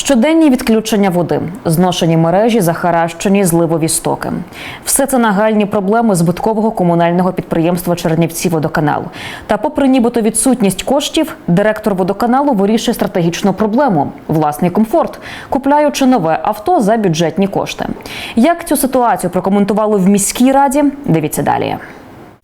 Щоденні відключення води, зношені мережі, захаращені зливові стоки. Все це нагальні проблеми збиткового комунального підприємства Чернівці водоканал. Та, попри нібито відсутність коштів, директор водоканалу вирішує стратегічну проблему власний комфорт, купляючи нове авто за бюджетні кошти. Як цю ситуацію прокоментували в міській раді? Дивіться далі.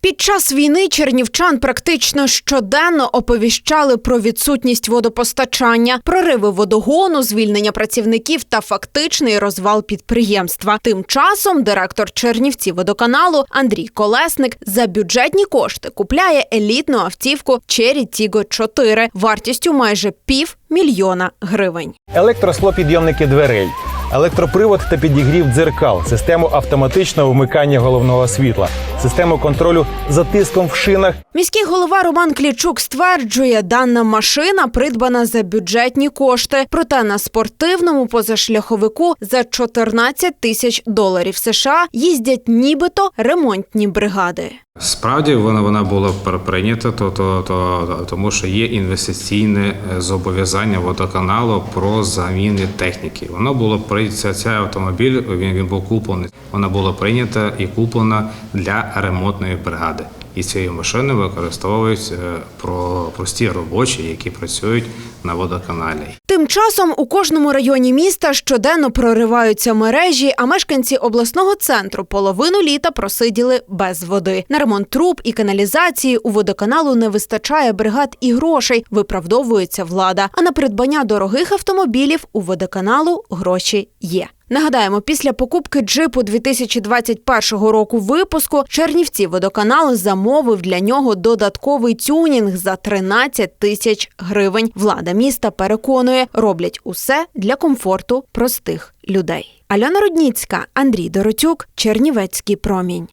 Під час війни чернівчан практично щоденно оповіщали про відсутність водопостачання, прориви водогону, звільнення працівників та фактичний розвал підприємства. Тим часом директор Чернівці водоканалу Андрій Колесник за бюджетні кошти купляє елітну автівку Cherry Tiggo 4 вартістю майже пів мільйона гривень. електрослопідйомники дверей, електропривод та підігрів дзеркал, систему автоматичного вмикання головного світла, систему контролю за тиском в шинах Міський голова Роман Клічук стверджує, дана машина придбана за бюджетні кошти. Проте на спортивному позашляховику за 14 тисяч доларів США їздять нібито ремонтні бригади. Справді вона вона була пр- прийнята, то, то, то тому що є інвестиційне е, зобов'язання водоканалу про заміни техніки. Воно було прийнято цей автомобіль. Він, він був куплений. Вона була прийнята і куплена для ремонтної бригади. І цією машиною використовують е, про прості робочі, які працюють на водоканалі. Тим часом у кожному районі міста щоденно прориваються мережі, а мешканці обласного центру половину літа просиділи без води. На ремонт труб і каналізації у водоканалу не вистачає бригад і грошей, виправдовується влада. А на придбання дорогих автомобілів у водоканалу гроші є. Нагадаємо, після покупки джипу 2021 року випуску Чернівці водоканал замовив для нього додатковий тюнінг за 13 тисяч гривень. Влада міста переконує, роблять усе для комфорту простих людей. Альона Рудніцька, Андрій Доротюк, Чернівецький промінь.